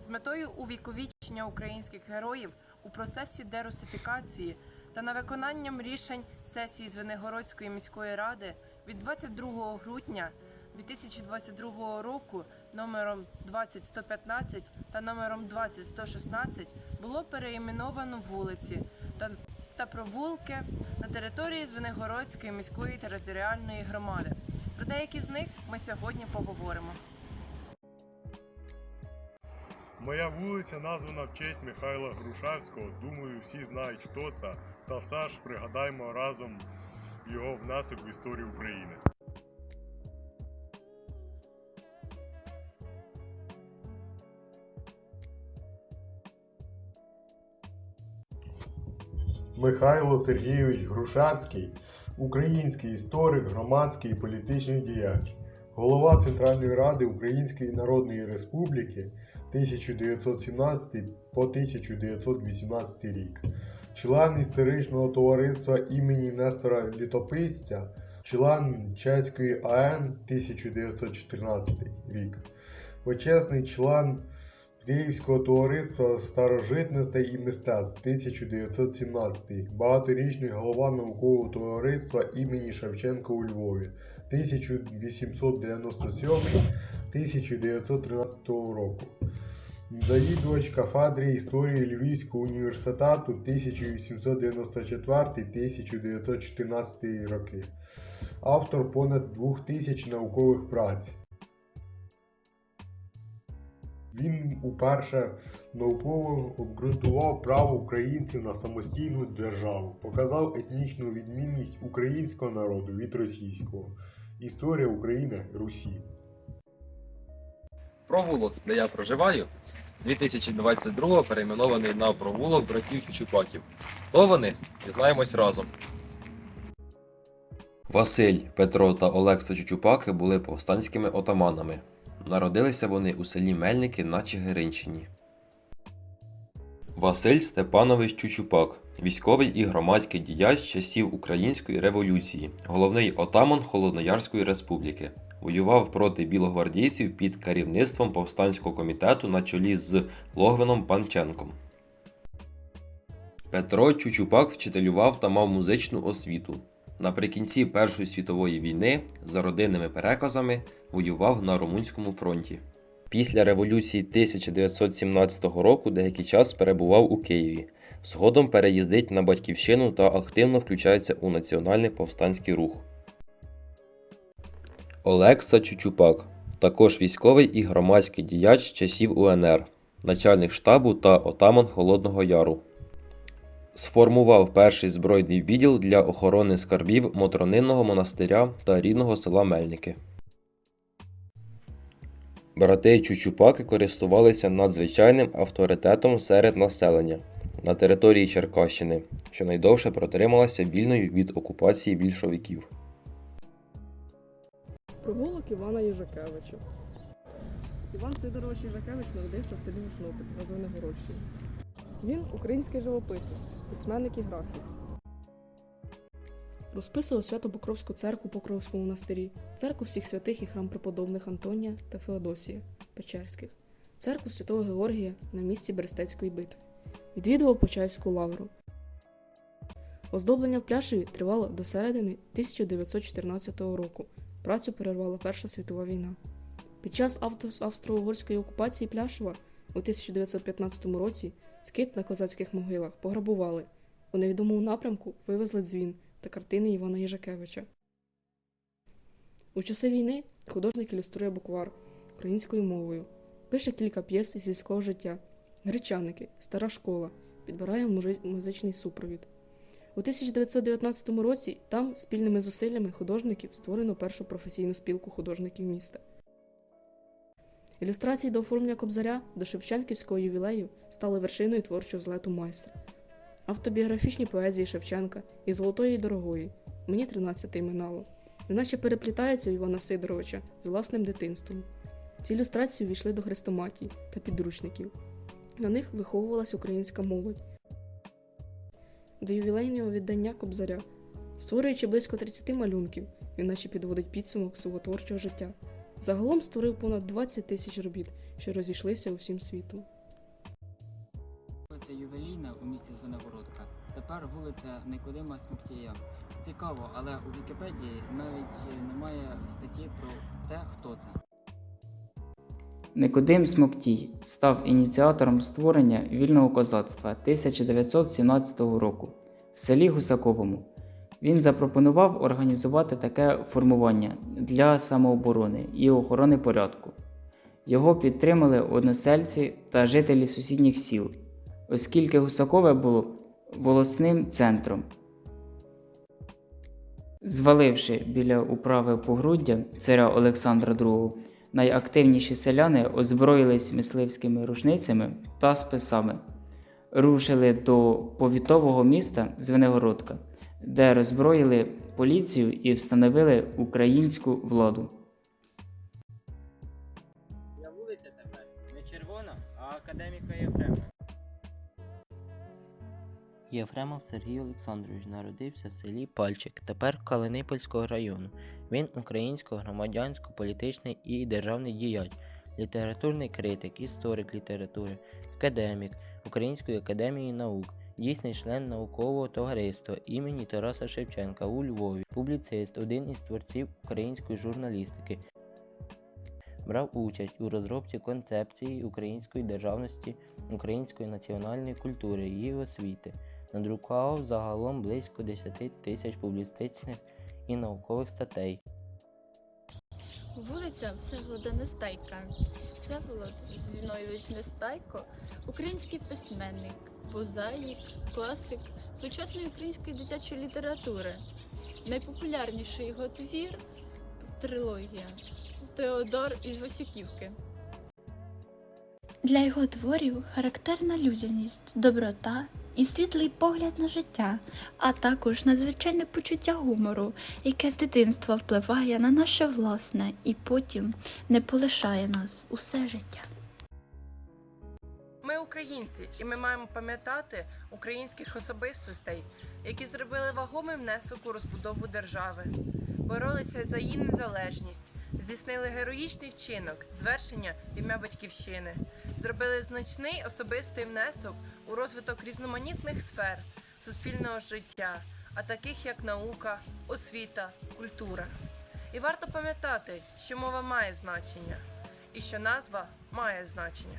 з метою увіковічення українських героїв у процесі дерусифікації та на виконанням рішень сесії Звенигородської міської ради від 22 грудня 2022 року номером 20115 та номером 20116 було переіменовано вулиці та, та провулки на території Звенигородської міської територіальної громади. Про деякі з них ми сьогодні поговоримо. Моя вулиця названа в честь Михайла Грушевського. Думаю, всі знають, хто це. Та все ж пригадаймо разом його внесок в історію України. Михайло Сергійович Грушевський український історик, громадський і політичний діяч, голова Центральної Ради Української Народної Республіки 1917 по 1918 рік, член історичного товариства імені Нестора Літописця, член Чеської АН 1914 рік, почесний член Київського товариства старожитностей і мистецтв 1917, багаторічний голова наукового товариства імені Шевченка у Львові 1897-1913 року. Завідувач кафедри історії Львівського університету 1894-1914 роки. Автор понад двох тисяч наукових праць. Він уперше науково обґрунтував право українців на самостійну державу, показав етнічну відмінність українського народу від російського. Історія України Русі. Провулок, де я проживаю, з 2022-го перейменований на провулок братів Чучупаків. Хто вони? Дізнаємось разом. Василь, Петро та Олекса Чучупаки були повстанськими отаманами. Народилися вони у селі Мельники на Чигиринщині. Василь Степанович Чучупак, військовий і громадський діяч часів Української революції, головний отаман Холодноярської республіки. Воював проти білогвардійців під керівництвом повстанського комітету на чолі з Логвином Панченком. Петро Чучупак вчителював та мав музичну освіту. Наприкінці Першої світової війни за родинними переказами воював на Румунському фронті. Після революції 1917 року деякий час перебував у Києві. Згодом переїздить на батьківщину та активно включається у національний повстанський рух. Олекса Чучупак, також військовий і громадський діяч часів УНР, начальник штабу та отаман Холодного Яру. Сформував перший збройний відділ для охорони скарбів Мотронинного монастиря та рідного села Мельники. Брати Чучупаки користувалися надзвичайним авторитетом серед населення на території Черкащини, що найдовше протрималася вільною від окупації більшовиків. Провулок Івана Їжакевича. Іван Сидорович Їжакевич народився в селі Вишнопіль на Звенигородщині. Він український живописець, письменник і графік. Розписував Свято-Покровську церкву Покровському монастирі, церкву всіх святих і храм преподобних Антонія та Феодосія Печерських, церкву Святого Георгія на місці Берестецької битви. Відвідував Почаївську лавру. Оздоблення в Пляшеві тривало до середини 1914 року. Працю перервала Перша світова війна. Під час австро-угорської окупації Пляшева у 1915 році скит на козацьких могилах пограбували. У невідомому напрямку вивезли дзвін та картини Івана Їжакевича. У часи війни художник ілюструє буквар українською мовою, пише кілька п'єс із сільського життя, гречаники, стара школа, підбирає музичний супровід. У 1919 році там спільними зусиллями художників створено першу професійну спілку художників міста. Ілюстрації до оформлення кобзаря до Шевченківського ювілею стали вершиною творчого злету майстра. Автобіографічні поезії Шевченка і Золотої і дорогої мені 13 минало, неначе переплітаються в Івана Сидоровича з власним дитинством. Ці ілюстрації увійшли до хрестоматій та підручників. На них виховувалась українська молодь. До ювілейного віддання Кобзаря, створюючи близько 30 малюнків, він наче підводить підсумок свого творчого життя Загалом створив понад 20 тисяч робіт, що розійшлися усім світом. Вулиця Ювелійна у місті Звенигородка. Тепер вулиця Никодима Смоктія. Цікаво, але у Вікіпедії навіть немає статті про те, хто це. Никодим Смоктій став ініціатором створення вільного козацтва 1917 року в селі Гусаковому. Він запропонував організувати таке формування для самооборони і охорони порядку. Його підтримали односельці та жителі сусідніх сіл, оскільки Гусакове було волосним центром. Зваливши біля управи погруддя царя Олександра II, найактивніші селяни озброїлись мисливськими рушницями та списами, рушили до повітового міста Звенигородка, де роззброїли поліцію і встановили українську владу. Я вулиця тепер не червона, а академіка Єфрема. Єфремов Сергій Олександрович народився в селі Пальчик, тепер Калинипольського району. Він українсько-громадянсько-політичний і державний діяч, літературний критик, історик літератури, академік Української академії наук, дійсний член наукового товариства імені Тараса Шевченка у Львові, публіцист, один із творців української журналістики. Брав участь у розробці концепції української державності, української національної культури, її освіти. Надрукував загалом близько 10 тисяч публістичних і наукових статей. Вулиця Всеволода Нестайка. Всеволод Зіновійович Нестайко український письменник, прозаїк, класик сучасної української дитячої літератури. Найпопулярніший його твір трилогія Теодор із Васюківки. Для його творів характерна людяність, доброта і світлий погляд на життя, а також надзвичайне почуття гумору, яке з дитинства впливає на наше власне і потім не полишає нас усе життя. Ми українці, і ми маємо пам'ятати українських особистостей, які зробили вагомий внесок у розбудову держави, боролися за її незалежність, здійснили героїчний вчинок, звершення ім'я батьківщини, зробили значний особистий внесок у розвиток різноманітних сфер суспільного життя, а таких як наука, освіта, культура. І варто пам'ятати, що мова має значення, і що назва має значення.